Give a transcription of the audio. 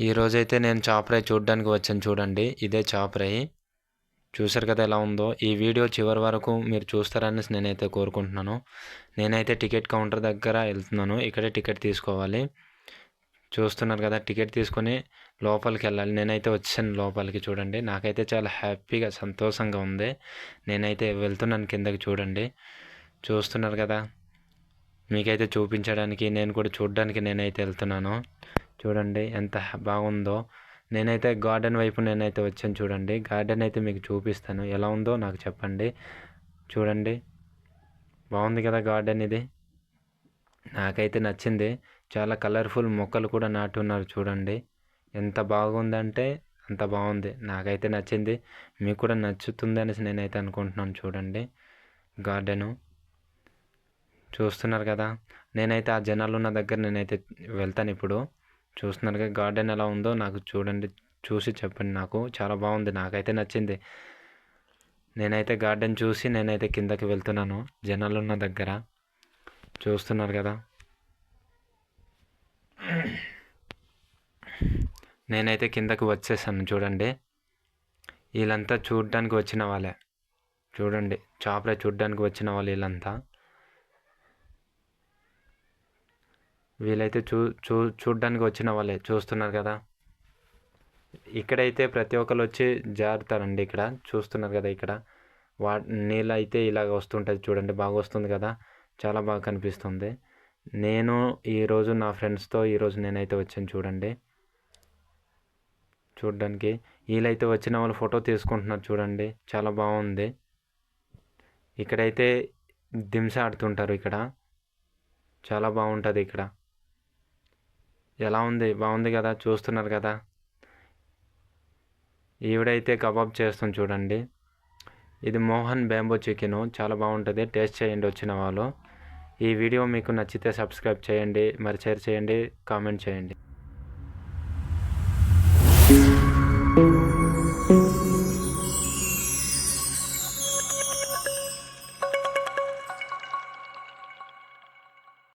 ఈరోజైతే నేను చాపరాయి చూడడానికి వచ్చాను చూడండి. ఇదే చాపరాయి చూసారు కదా ఎలా ఉందో. ఈ వీడియో చివరి వరకు మీరు చూస్తారని నేనైతే కోరుకుంటున్నాను. నేనైతే టికెట్ కౌంటర్ దగ్గర వెళ్తున్నాను. ఇక్కడే టికెట్ తీసుకోవాలి. చూస్తున్నారు కదా టికెట్ తీసుకొని లోపలికి వెళ్ళాలి. నేనైతే వచ్చాను లోపలికి చూడండి. నాకైతే చాలా హ్యాపీగా సంతోషంగా ఉంది. నేనైతే వెళ్తున్నాను కిందకి చూడండి. చూస్తున్నారు కదా మీకైతే చూపించడానికి నేను కూడా చూడడానికి నేనైతే వెళ్తున్నాను. చూడండి ఎంత బాగుందో. నేనైతే గార్డెన్ వైపు నేనైతే వచ్చాను చూడండి. గార్డెన్ అయితే మీకు చూపిస్తాను. ఎలా ఉందో నాకు చెప్పండి. చూడండి. బాగుంది కదా గార్డెన్ ఇది. నాకైతే నచ్చింది. చాలా కలర్ఫుల్ మొక్కలు కూడా నాటున్నారు చూడండి. ఎంత బాగుందంటే అంత బాగుంది. నాకైతే నచ్చింది. మీకు కూడా నచ్చుతుంది అనేసి నేనైతే అనుకుంటున్నాను చూడండి. గార్డెను. చూస్తున్నారు కదా. నేనైతే ఆ జనాలు ఉన్న దగ్గర నేనైతే వెళ్తాను ఇప్పుడు. చూస్తున్నారుగా గార్డెన్ ఎలా ఉందో నాకు చూడండి చూసి చెప్పండి నాకు. చాలా బాగుంది నాకైతే నచ్చింది. నేనైతే గార్డెన్ చూసి నేనైతే కిందకి వెళ్తున్నాను జనాలు ఉన్న దగ్గర. చూస్తున్నారు కదా. నేనైతే కిందకి వచ్చేసాను చూడండి. వీళ్ళంతా చూడడానికి వచ్చిన వాళ్ళే. చూడండి చాపలే చూడడానికి వచ్చిన వాళ్ళు వీళ్ళంతా. వీళ్ళైతే చూ చూ చూడడానికి వచ్చిన వాళ్ళే చూస్తున్నారు కదా. ఇక్కడైతే ప్రతి ఒక్కరు వచ్చి జారుతారండి ఇక్కడ. చూస్తున్నారు కదా ఇక్కడ. వా నీళ్ళు అయితే ఇలాగ వస్తుంటుంది చూడండి. బాగా వస్తుంది కదా. చాలా బాగా కనిపిస్తుంది. నేను ఈరోజు నా ఫ్రెండ్స్తో ఈరోజు నేనైతే వచ్చాను చూడండి. చూడడానికి వీళ్ళైతే వచ్చిన వాళ్ళు ఫోటో తీసుకుంటున్నారు చూడండి. చాలా బాగుంది. ఇక్కడైతే దింస ఆడుతుంటారు ఇక్కడ. చాలా బాగుంటుంది ఇక్కడ. ఎలా ఉంది? బాగుంది కదా? చూస్తున్నారు కదా? ఈవిడైతే కబాబ్ చేస్తాం చూడండి. ఇది మోహన్ బ్యాంబో చికెన్. చాలా బాగుంటుంది. టేస్ట్ చేయండి వచ్చిన వాళ్ళు. ఈ వీడియో మీకు నచ్చితే సబ్స్క్రైబ్ చేయండి. మరి షేర్ చేయండి. కామెంట్ చేయండి.